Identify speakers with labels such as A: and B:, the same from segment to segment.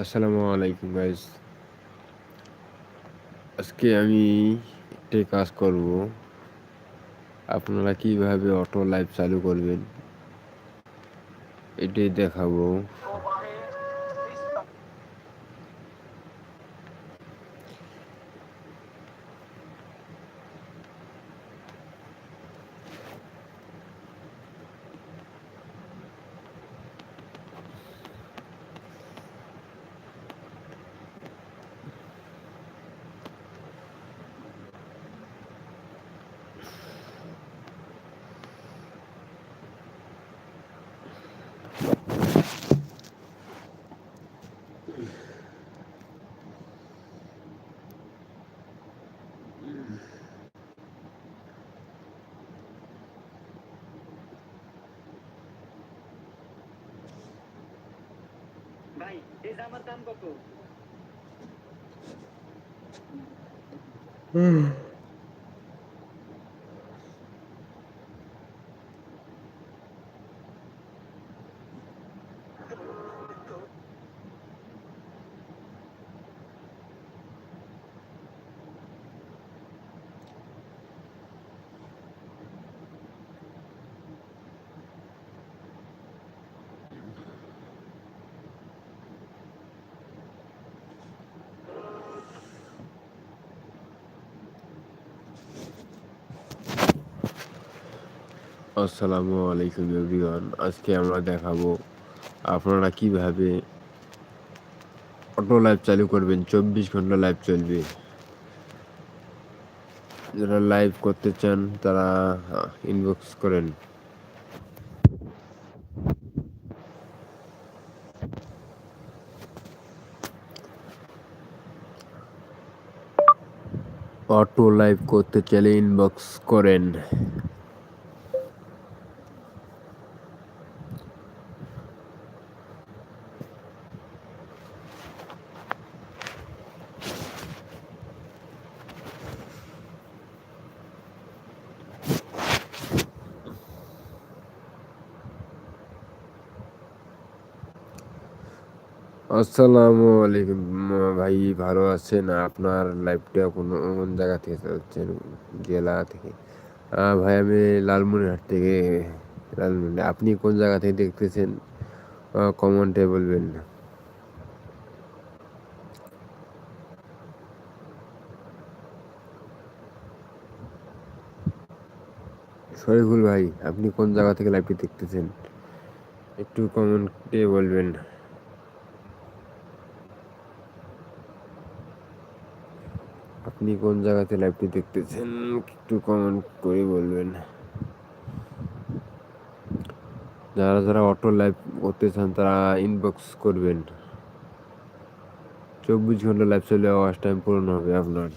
A: আসসালামু আলাইকুম গাইজ আজকে আমি একটাই কাজ করব। আপনারা কীভাবে অটো লাইভ চালু করবেন, এটাই দেখাবো।
B: ভাই এই জামার দাম কত?
A: আসসালামু আলাইকুম এভরিওয়ান আজকে আমরা দেখাবো আপনারা কীভাবে অটো লাইভ চালু করবেন, চব্বিশ ঘণ্টা লাইভ চলবে। যারা লাইভ করতে চান, তারা ইনবক্স করেন। অটো লাইভ করতে চাইলে ইনবক্স করেন। আসসালামু আলাইকুম, ভাই, ভালো আছেন? আপনার লাইফটা কোনো, কোন জায়গা থেকে হচ্ছেন জেলা থেকে? ভাই, আমি লালমনিরহাট থেকে। লালমনি আপনি কোন জায়গা থেকে দেখতেছেন? কমেন্টে বলবেন। না শরীফুল ভাই, আপনি কোন জায়গা থেকে লাইভটি দেখতেছেন? একটু কমেন্টে বলবেন। আপনি কোন জায়গাতে লাইভটি দেখতেছেন, একটু কমেন্ট করে বলবেন। যারা যারা অটো লাইভ করতে চান, তারা ইনবক্স করবেন। চব্বিশ ঘণ্টা লাইভ চলে আওয়াজ টাইম পূরণ হবে আপনার।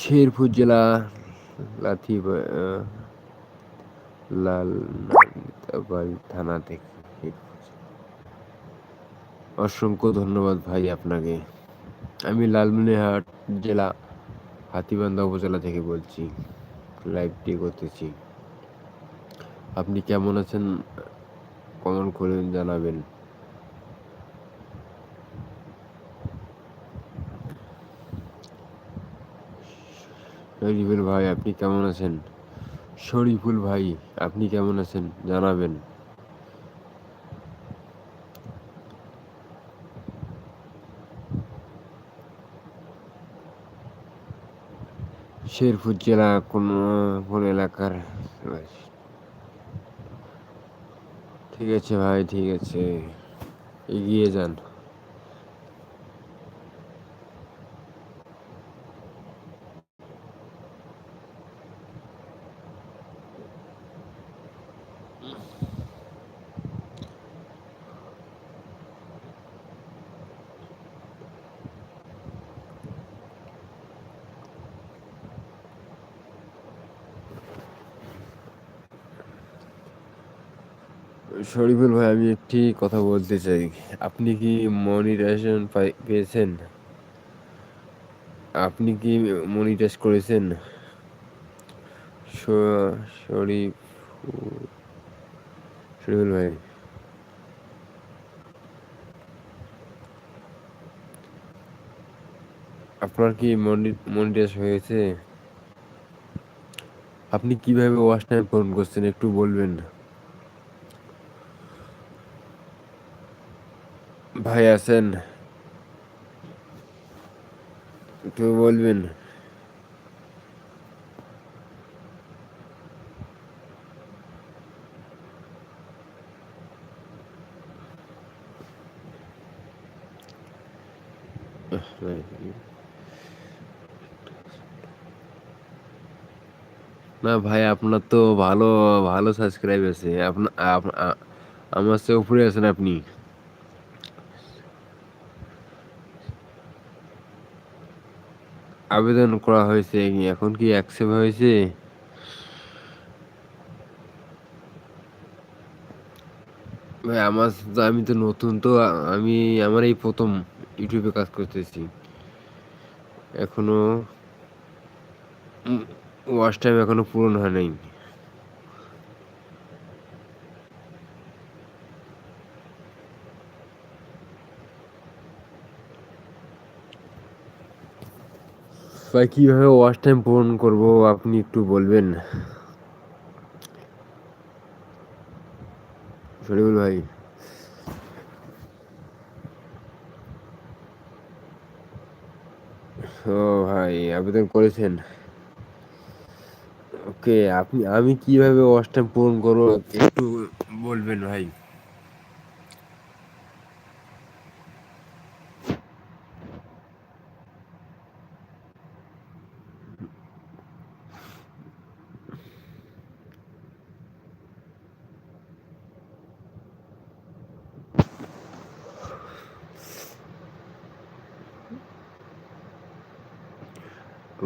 A: শেরপুর জেলা লাথি লাল থানা থেকে অসংখ্য ধন্যবাদ ভাই আপনাকে। আমি লালমনিরহাট জেলা হাতিবান্ধা উপজেলা থেকে বলছি লাইভটি করতেছি। আপনি কেমন আছেন? কমেন্ট করে জানাবেন। শরীফুল ভাই, আপনি কেমন আছেন? শরীফুল ভাই, আপনি কেমন আছেন? জানাবেন। শেরপুর জেলা কোন কোন এলাকার ঠিক আছে ভাই, ঠিক আছে। এগিয়ে যান। শরীফুল ভাই, আমি একটি কথা বলতে চাই। আপনি কি মনিটাইজেশন পেয়েছেন? আপনি কি মনিটাইজ করেছেন? শরীফুল ভাই। আপনার কি মনিটাইজ হয়েছে? আপনি কীভাবে ওয়াচ টাইম পূরণ করছেন একটু বলবেন? ভাই আছেন? একটু বলবেন। না ভাই, আপনার তো ভালো ভালো সাবস্ক্রাইব আছে। আপনার আমার চেয়ে উপরে আছেন আপনি? আবেদন করা হয়েছে এখন কি অ্যাকসেপ্ট হয়েছে? ভাই, আমার আমি তো নতুন, তো আমি, আমার এই প্রথম ইউটিউবে কাজ করতেছি। এখনও ওয়াশ টাইম এখনও পূরণ হয় নাই। ভাই, কীভাবে ওয়াচ টাইম পূরণ করব আপনি একটু বলবেন? শরীফুল ভাই। ও ভাই, আবেদন করেছেন? ওকে, আপনি, আমি কীভাবে ওয়াচ টাইম পূরণ করব একটু বলবেন ভাই।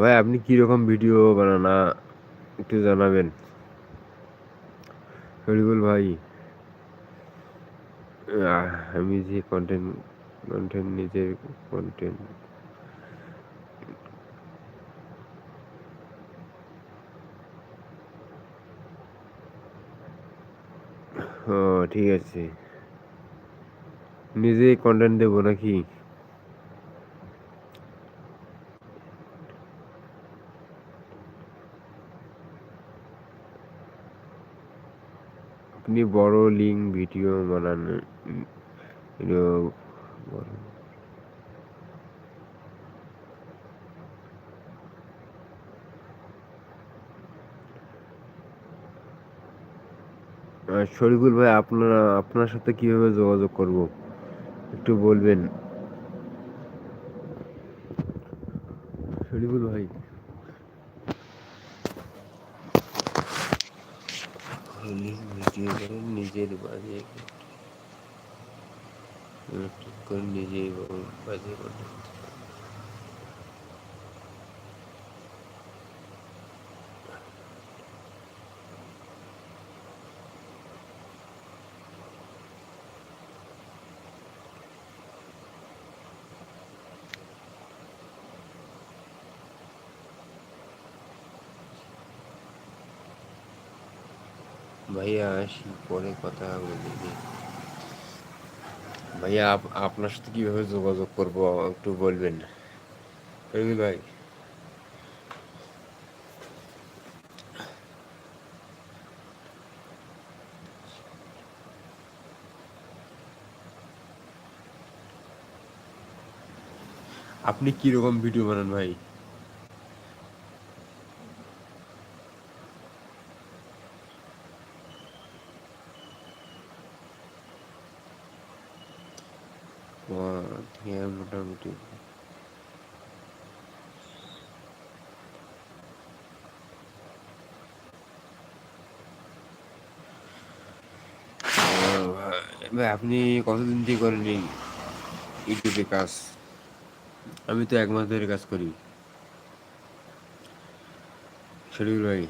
A: ভাই, আপনি কীরকম ভিডিও বানানা একটু জানাবেন। শরীফুল ভাই আমি যে কন্টেন্ট কন্টেন্ট নিজের কন্টেন্ট ও, ঠিক আছে। নিজেই কন্টেন্ট দেবো নাকি? আপনি বড় লিঙ্ক ভিডিও বানান শরীফুল ভাই, আপনারা, আপনার সাথে কীভাবে যোগাযোগ করব? একটু বলবেন শরীফুল ভাই লিঙ্ক ভিডিও করে নিজের বাজে করে নিজেই বাজে content। ভাইয়া আসি, পরে কথা বলি ভাইয়া, আপ- আপনার সাথে কীভাবে যোগাযোগ করব একটু বলবেন ভাই। আপনি কীরকম ভিডিও বানান ভাই ও, হ্যাঁ মোটামুটি ও, ভাই, আপনি কতদিন দিয়ে করেন ইউটিউবে কাজ? আমি তো এক মাস ধরে কাজ করি। শরীর ভাই